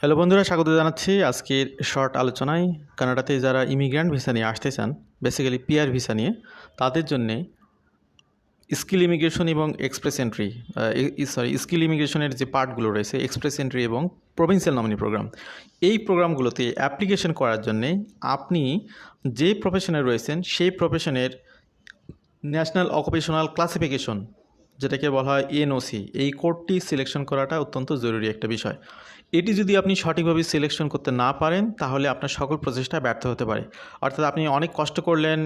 Hello বন্ধুরা, স্বাগত জানাচ্ছি আজকের শর্ট আলোচনায়। কানাডাতে যারা ইমিগ্র্যান্ট ভিসা নিয়ে আসতে চান বেসিক্যালি পিআর ভিসা নিয়ে, তাদের জন্যে স্কিল ইমিগ্রেশন এবং এক্সপ্রেস এন্ট্রি সরি স্কিল ইমিগ্রেশনের যে পার্টগুলো রয়েছে এক্সপ্রেস এন্ট্রি এবং প্রভিন্সিয়াল নমিনি প্রোগ্রাম এই প্রোগ্রামগুলোতে অ্যাপ্লিকেশন করার জন্যে আপনি যে প্রফেশনে রয়েছেন, সেই প্রফেশনের ন্যাশনাল অকুপেশনাল ক্লাসিফিকেশন যেটাকে বলা হয় এনওসি, এই কোডটি সিলেকশন করাটা অত্যন্ত জরুরি একটা বিষয়। এটি যদি আপনি সঠিকভাবে সিলেকশন করতে না পারেন, তাহলে আপনার সকল প্রচেষ্টা ব্যর্থ হতে পারে। অর্থাৎ আপনি অনেক কষ্ট করলেন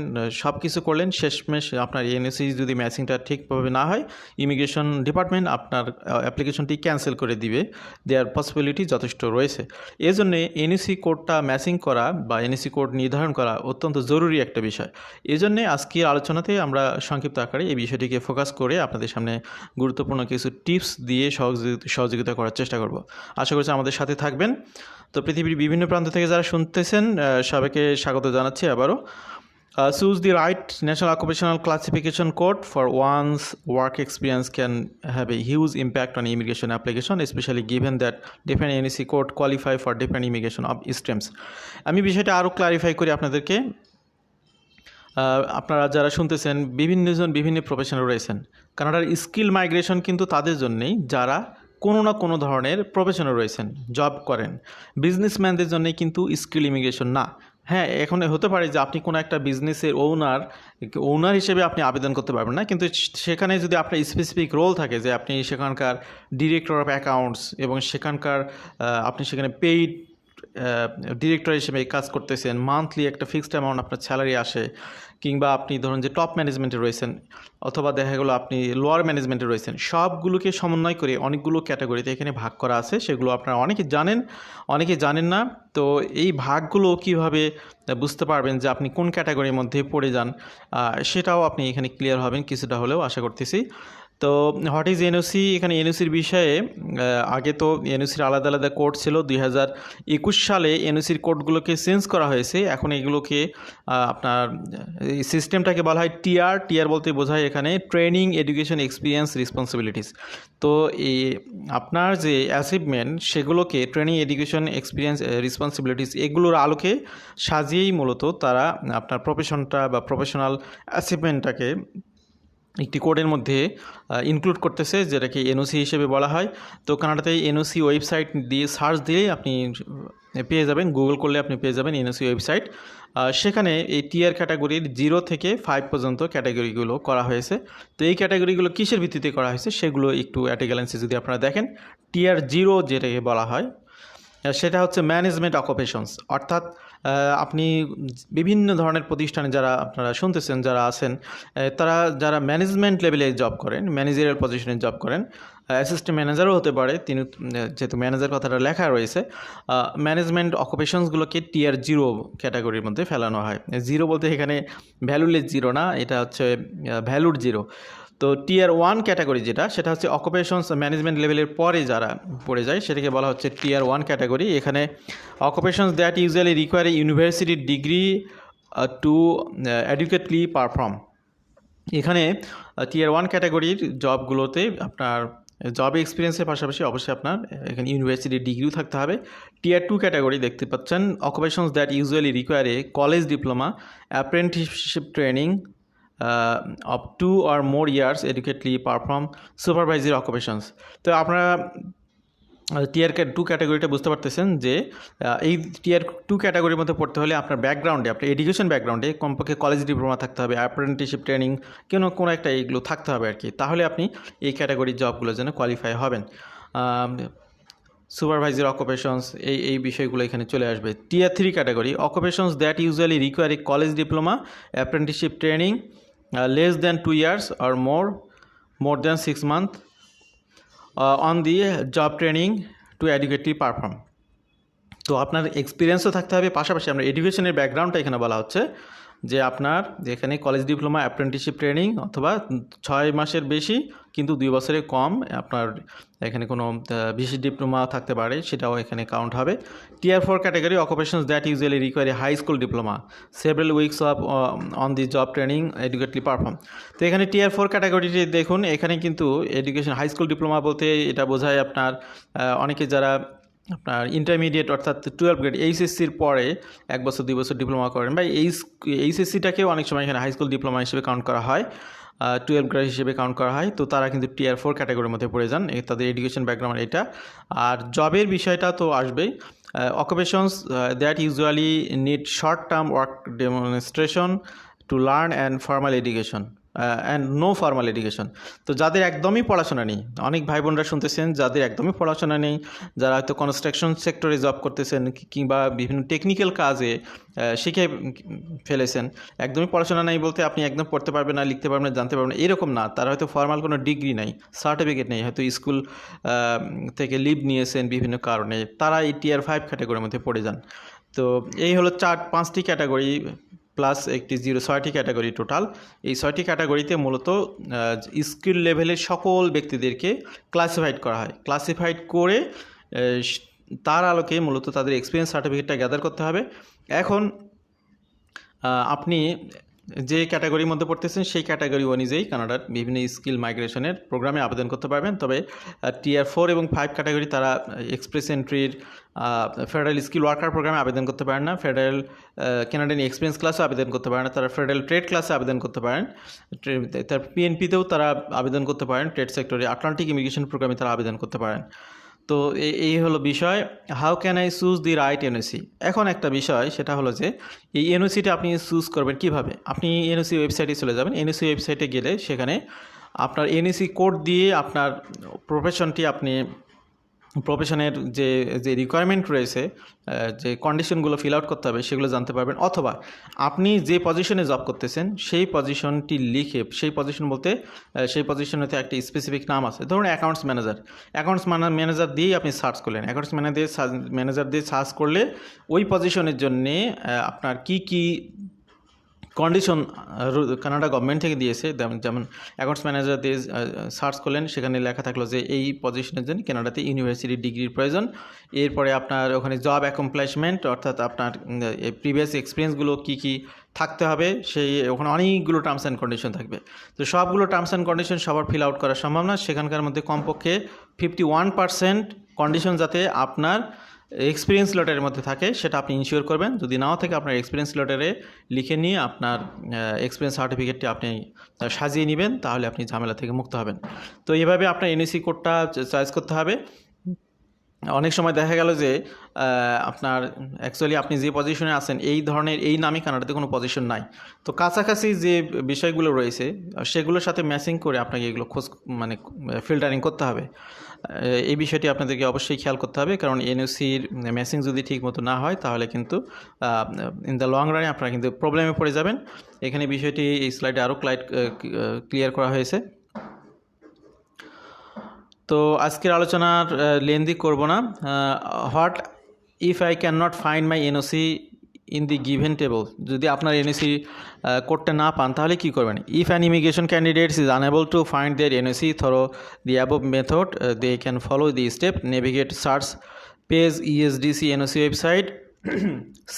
সব কিছু করলেন, শেষমেশ আপনার এনওসি যদি ম্যাচিংটা ঠিকভাবে না হয় ইমিগ্রেশন ডিপার্টমেন্ট আপনার অ্যাপ্লিকেশনটি ক্যান্সেল করে দিবে। দেওয়ার পসিবিলিটি যথেষ্ট রয়েছে। এই জন্যে এনএসি কোডটা ম্যাচিং করা বা এনএসি কোড নির্ধারণ করা অত্যন্ত জরুরি একটা বিষয়। এই জন্যে আজকের আলোচনাতে আমরা সংক্ষিপ্ত আকারে এই বিষয়টিকে ফোকাস করে আপনাদের সামনে গুরুত্বপূর্ণ কিছু টিপস দিয়ে সহযোগি- সহযোগিতা করার চেষ্টা করব। আশা করছি আমাদের সাথে থাকবেন। তো পৃথিবীর বিভিন্ন প্রান্ত থেকে যারা শুনতেছেন সবাইকে স্বাগত জানাচ্ছি আবারও। Choose the right national occupational classification code for one's work experience can have a huge impact on immigration application specially given that different NOC code qualify for different immigration of streams আমি বিষয়টা আরও clarify করি আপনাদেরকে। আপনারা যারা শুনতেছেন বিভিন্নজন বিভিন্ন প্রফেশনে রয়েছেন। কানাডার স্কিল মাইগ্রেশন কিন্তু তাদের জন্যেই যারা কোনো না কোনো ধরনের প্রফেশনে রয়েছেন জব করেন। বিজনেসম্যানদের জন্যে কিন্তু স্কিল ইমিগ্রেশন না। হ্যাঁ এখন হতে পারে যে আপনি কোনো একটা বিজনেসের ওনার ওনার হিসেবে আপনি আবেদন করতে পারবেন না, কিন্তু সেখানে যদি আপনার স্পেসিফিক রোল থাকে যে আপনি সেখানকার ডিরেক্টর অফ অ্যাকাউন্টস এবং সেখানকার আপনি সেখানে পেইড ডিরেক্টর হিসেবে কাজ করতেছেন মান্থলি একটা ফিক্সড অ্যামাউন্ট আপনার স্যালারি আসে, কিংবা আপনি ধরুন যে টপ ম্যানেজমেন্টে রয়েছেন, অথবা দেখা গেলো আপনি লোয়ার ম্যানেজমেন্টে রয়েছেন, সবগুলোকে সমন্বয় করে অনেকগুলো ক্যাটাগরিতে এখানে ভাগ করা আছে, সেগুলো আপনারা অনেকে জানেন অনেকে জানেন না, তো এই ভাগগুলো কীভাবে বুঝতে পারবেন যে আপনি কোন ক্যাটাগরির মধ্যে পড়ে যান সেটাও আপনি এখানে ক্লিয়ার হবেন, কিছুটা হলেও আশা করতেছি। তো হোয়াট ইজ এনওসি? এখানে এনওসির বিষয়ে আগে তো এনওসির আলাদা আলাদা কোড ছিল। দুই হাজার একুশ সালে এনওসির কোডগুলোকে চেঞ্জ করা হয়েছে। এখন এগুলোকে আপনার সিস্টেমটাকে বলা হয় টিআর। টিআর বলতে বোঝায় এখানে ট্রেনিং, এডুকেশন, এক্সপিরিয়েন্স, রেসপন্সিবিলিটিস। তো এই আপনার যে অ্যাচিভমেন্ট, সেগুলোকে ট্রেনিং, এডুকেশন, এক্সপিরিয়েন্স রেসপন্সিবিলিটিস এগুলোর আলোকে সাজিয়েই মূলত তারা আপনার প্রফেশনটা বা প্রফেশনাল অ্যাচিভমেন্টটাকে একটি কোডের মধ্যে ইনক্লুড করতেছে, যেটাকে এনওসি হিসেবে বলা হয়। তো কানাডাতে এনওসি ওয়েবসাইট দিয়ে সার্চ দিলেই আপনি পেয়ে যাবেন। গুগল করলে আপনি পেয়ে যাবেন এনওসি ওয়েবসাইট। সেখানে এই টিয়ার ক্যাটাগরির জিরো থেকে ফাইভ পর্যন্ত ক্যাটাগরিগুলো করা হয়েছে। তো এই ক্যাটাগরিগুলো কিসের ভিত্তিতে করা হয়েছে, সেগুলো একটু অ্যাট যদি আপনারা দেখেন। টিয়ার জিরো যেটাকে বলা হয় সেটা হচ্ছে ম্যানেজমেন্ট অকুপেশনস অর্থাৎ আপনি বিভিন্ন ধরনের প্রতিষ্ঠানে যারা আপনারা শুনতেছেন, যারা আছেন তারা যারা ম্যানেজমেন্ট লেভেলে জব করেন ম্যানেজারিয়াল পজিশনে জব করেন অ্যাসিস্ট্যান্ট ম্যানেজারও হতে পারে, তিনি যেহেতু ম্যানেজার কথাটা লেখা রয়েছে ম্যানেজমেন্ট অকুপেশনসগুলোকে টিয়ার জিরো ক্যাটাগরির মধ্যে ফেলানো হয়। জিরো বলতে এখানে ভ্যালুলেস জিরো না, এটা হচ্ছে ভ্যালুর জিরো তো টিয়ার ওয়ান ক্যাটাগরি যেটা, সেটা হচ্ছে অকুপেশনস ম্যানেজমেন্ট লেভেলের পরে যারা পড়ে যায়, সেটাকে বলা হচ্ছে টিয়ার ওয়ান ক্যাটাগরি এখানে occupations that usually require university degree to adequately perform এখানে টিয়ার ওয়ান ক্যাটাগরির জবগুলোতে আপনার জব এক্সপিরিয়েন্সের পাশাপাশি অবশ্যই আপনার এখানে ইউনিভার্সিটির ডিগ্রিও থাকতে হবে। টিয়ার টু ক্যাটাগরি দেখতে পাচ্ছেন occupations that usually require college diploma apprenticeship training of two or more years adequately perform supervisory occupations তো আপনারা টিয়ার টু ক্যাটাগরিটা বুঝতে পারতেছেন যে এই টিয়ার টু ক্যাটাগরির মধ্যে পড়তে হলে আপনার ব্যাকগ্রাউন্ডে আপনার এডুকেশন ব্যাকগ্রাউন্ডে কমপক্ষে কলেজ ডিপ্লোমা থাকতে হবে অ্যাপ্রেন্টিসশিপ ট্রেনিং কোনো কোনো একটা এইগুলো থাকতে হবে আর কি তাহলে আপনি এই ক্যাটাগরির জবগুলোর জন্য কোয়ালিফাই হবেন। সুপারভাইজার অকুপেশনস এই এই বিষয়গুলো এখানে চলে আসবে। Tier three category occupations that usually require a college diploma apprenticeship training less than two years or more more than six month on the job training to adequately perform তো আপনার এক্সপিরিয়েন্সও থাকতে হবে। পাশাপাশি আপনার এডুকেশনের ব্যাকগ্রাউন্ডটা এখানে বলা হচ্ছে। যে আপনার যেখানে কলেজ ডিপ্লোমা অ্যাপ্রেন্টিসশিপ ট্রেনিং অথবা ছয় মাসের বেশি কিন্তু দুই বছরের কম আপনার এখানে কোনো বেশি ডিপ্লোমা থাকতে পারে, সেটাও এখানে কাউন্ট হবে। Tier four category occupations that usually require high school diploma several weeks of on the job training adequately perform তো এখানে টিয়ার ফোর ক্যাটাগরিটি দেখুন, এখানে কিন্তু এডুকেশন হাই স্কুল ডিপ্লোমা বলতে এটা বোঝায় আপনার অনেকে যারা আপনার ইন্টারমিডিয়েট অর্থাৎ টুয়েলভ গ্রেড এইচএসসির পরে এক বছর, দুই বছর ডিপ্লোমা করেন। বা এই এইচএসসিটাকেও অনেক সময় এখানে হাই স্কুল ডিপ্লোমা হিসেবে কাউন্ট করা হয়। টুয়েলভ গ্রেড হিসেবে কাউন্ট করা হয়। তো তারা কিন্তু টিয়ার ফোর ক্যাটাগরির মধ্যে পড়ে যান। তাদের এডুকেশন ব্যাকগ্রাউন্ড এটা। আর জবের বিষয়টা তো আসবেই। Occupations that usually need short term work demonstration to learn and formal education and no formal education তো যাদের একদমই পড়াশোনা নেই, অনেক ভাই বোনরা শুনতেছেন, যাদের একদমই পড়াশোনা নেই, যারা হয়তো কনস্ট্রাকশন সেক্টরে জব করতেছেন কিংবা বিভিন্ন টেকনিক্যাল কাজে শিখে ফেলেছেন, একদমই পড়াশোনা নেই বলতে আপনি একদম পড়তে পারবেন না, লিখতে পারবেন না, জানতে পারবেন না, এরকম না, তারা হয়তো ফর্মাল কোনো ডিগ্রি নেই সার্টিফিকেট নেই, হয়তো স্কুল থেকে লিভ নিয়েছেন বিভিন্ন কারণে, তারা এই টিয়ার ফাইভ ক্যাটাগরির মধ্যে পড়ে যান। তো এই হলো চার, পাঁচটি ক্যাটাগরি প্লাস একটি জিরো ছয়টি ক্যাটাগরি টোটাল। এই ছয়টি ক্যাটাগরিতে মূলত স্কিল লেভেলের সকল ব্যক্তিদেরকে ক্লাসিফাইড করা হয়। ক্লাসিফাইড করে তার আলোকে মূলত তাদের এক্সপিরিয়েন্স সার্টিফিকেটটা গ্যাদার করতে হবে। এখন আপনি যে ক্যাটাগরির মধ্যে পড়তেছেন, সেই ক্যাটাগরি অনুযায়ী কানাডার বিভিন্ন স্কিল মাইগ্রেশনের প্রোগ্রামে আবেদন করতে পারবেন। তবে টিয়ার ফোর এবং ফাইভ ক্যাটাগরি তারা এক্সপ্রেস এন্ট্রির ফেডারেল স্কিল ওয়ার্কার প্রোগ্রামে আবেদন করতে পারেন না। ফেডারেল কানাডিয়ান এক্সপিরিয়েন্স ক্লাসে আবেদন করতে পারেন না। তারা ফেডারেল ট্রেড ক্লাসে আবেদন করতে পারেন। তার পিএনপিতেও তারা আবেদন করতে পারেন। ট্রেড সেক্টরে আটলান্টিক ইমিগ্রেশন প্রোগ্রামে তারা আবেদন করতে পারেন। তো এই হলো বিষয় how can I choose the right NOC এখন একটা বিষয়, সেটা হলো যে, এই এনওসিটা আপনি চুজ করবেন কীভাবে? আপনি এনওসি ওয়েবসাইটে চলে যাবেন এনওসি ওয়েবসাইটে গেলে সেখানে আপনার এনএসি কোড দিয়ে আপনার প্রফেশনটি আপনি প্রফেশনের যে যে রিকোয়ারমেন্ট রয়েছে যে কন্ডিশনগুলো ফিল আউট করতে হবে, সেগুলো জানতে পারবেন। অথবা আপনি যে পজিশনে জব করতেছেন, সেই পজিশনটি লিখে, সেই পজিশন বলতে সেই পজিশনেতে একটা স্পেসিফিক নাম আছে। ধরুন অ্যাকাউন্টস ম্যানেজার অ্যাকাউন্টস ম্যানেজার দিয়েই আপনি সার্চ করলেন। অ্যাকাউন্টস ম্যানেজার ম্যানেজার দিয়ে সার্চ করলে ওই পজিশনের জন্যে আপনার কি কি কন্ডিশন কানাডা গভর্নমেন্ট থেকে দিয়েছে, যেমন- অ্যাকাউন্টস ম্যানেজার দিয়ে সার্চ করলেন, সেখানে লেখা থাকল যে এই পজিশনের জন্য কানাডাতে ইউনিভার্সিটি ডিগ্রির প্রয়োজন। এরপরে আপনার ওখানে জব অ্যাকমপ্লিশমেন্ট অর্থাৎ আপনার প্রিভিয়াস এক্সপিরিয়েন্সগুলো কী কী থাকতে হবে, সেই, ওখানে অনেকগুলো টার্মস অ্যান্ড কন্ডিশন থাকবে। তো সবগুলো টার্মস অ্যান্ড কন্ডিশন সবার ফিল আউট করা সম্ভব না। সেখানকার মধ্যে কমপক্ষে ফিফটি ওয়ান পার্সেন্ট কন্ডিশন যাতে আপনার এক্সপিরিয়েন্স লেটারের মধ্যে থাকে, সেটা আপনি ইনশিওর করবেন। যদি নাও থাকে, আপনার এক্সপিরিয়েন্স লেটারে লিখে নিয়ে আপনার এক্সপিরিয়েন্স সার্টিফিকেটটি আপনি সাজিয়ে নেবেন, তাহলে আপনি ঝামেলা থেকে মুক্ত হবেন। তো এইভাবে আপনার এনএসি কোডটা চয়েস করতে হবে। অনেক সময় দেখা গেল যে আপনার অ্যাকচুয়ালি আপনি যে পজিশনে আছেন, এই ধরনের, এই নামে কানাডাতে কোনো পজিশন নাই। তো কাছাকাছি যে বিষয়গুলো রয়েছে, সেগুলোর সাথে ম্যাচিং করে আপনাকে এগুলো খোঁজ মানে ফিল্টারিং করতে হবে। এই বিষয়টি আপনাদেরকে অবশ্যই খেয়াল করতে হবে, কারণ এনওসির ম্যাচিং যদি ঠিক মতো না হয়, তাহলে কিন্তু ইন দ্য লং রানে আপনারা কিন্তু প্রবলেমে পড়ে যাবেন। এখানে বিষয়টি এই স্লাইডে আরও ক্লাইড ক্লিয়ার করা হয়েছে। তো আজকের আলোচনার লেন্দি করব না। What if I can not find my NOC in the given table যদি আপনার এনএসি করতে না পান, তাহলে কী করবেন? If an immigration candidates is unable to find their NOC through the above method they can follow the step navigate search page ESDC NOC website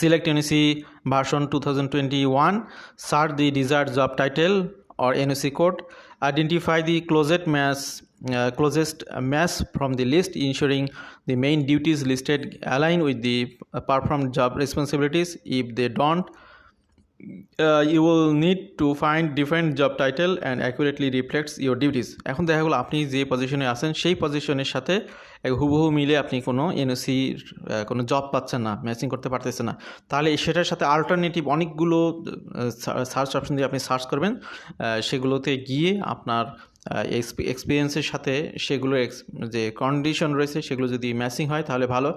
select NOC version 2021 search the desired job title or NOC code, identify the closest match uh, closest match from the list ensuring the main duties listed align with the uh, performed job responsibilities if they don't uh, you will need to find different job title and accurately reflects your duties এখন দেখা গেলো আপনি যে পজিশনে আছেন সেই পজিশনের সাথে হুবহু মিলে আপনি কোনো এনওসির কোনো জব পাচ্ছেন না ম্যাচিং করতে পারতেছেন না তাহলে সেটার সাথে আল্টারনেটিভ অনেকগুলো সার্চ অপশন দিয়ে আপনি সার্চ করবেন সেগুলোতে গিয়ে আপনার এক্সপিরিয়েন্সের সাথে সেগুলো যে কন্ডিশন রয়েছে সেগুলো যদি ম্যাচিং হয় তাহলে ভালো।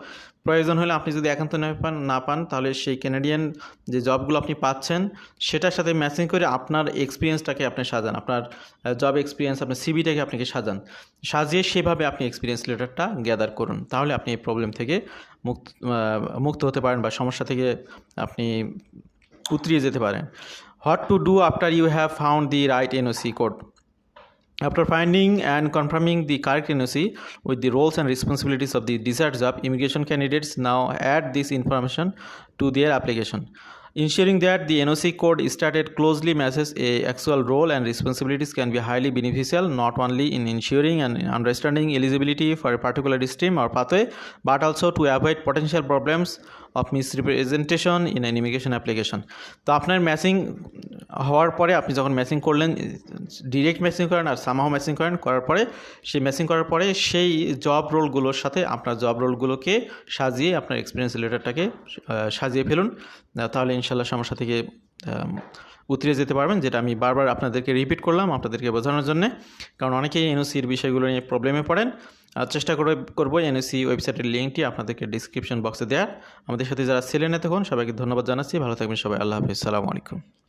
প্রয়োজন হলে আপনি যদি একান্ত না পান না পান, তাহলে সেই ক্যানাডিয়ান যে জবগুলো আপনি পাচ্ছেন, সেটার সাথে ম্যাচিং করে আপনার এক্সপিরিয়েন্সটাকে আপনি সাজান। আপনার জব এক্সপিরিয়েন্স আপনার সিবিটাকে আপনাকে সাজান। সাজিয়ে সেভাবে আপনি এক্সপিরিয়েন্স লেটারটা গ্যাদার করুন। তাহলে আপনি এই প্রবলেম থেকে মুক্ত মুক্ত হতে পারেন বা সমস্যা থেকে আপনি উতরিয়ে যেতে পারেন। What to do after you have found the right NOC code After finding and confirming the correct NOC with the roles and responsibilities of the desired job, immigration candidates now add this information to their application. Ensuring that the NOC code started closely matches a actual role and responsibilities can be highly beneficial not only in ensuring and understanding eligibility for a particular stream or pathway but also to avoid potential problems misrepresentation in an immigration application. তো আপনার matching হওয়ার পরে আপনি যখন matching করলেন direct matching করেন আর সামাহ matching করেন, করার পরে সেই ম্যাচিং করার পরে সেই জব রোলগুলোর সাথে আপনার জব রোলগুলোকে সাজিয়ে আপনার এক্সপিরিয়েন্স লেটারটাকে সাজিয়ে ফেলুন। তাহলে ইনশাল্লাহ সমস্যা থেকে উতরে যেতে পারবেন, যেটা আমি বারবার আপনাদেরকে রিপিট করলাম আপনাদেরকে বোঝানোর জন্য। কারণ অনেকেই এনওসির বিষয়গুলো নিয়ে প্রবলেমে পড়েন। আর চেষ্টা করে করব এনএসি ওয়েবসাইটের লিঙ্কটি আপনাদেরকে ডিসক্রিপশন বক্সে দেওয়ার। আমাদের সাথে যারা ছিলেন এতক্ষণ সবাইকে ধন্যবাদ জানাচ্ছি। ভালো থাকবেন সবাই। আল্লাহ হাফিজ। সালামু আলাইকুম।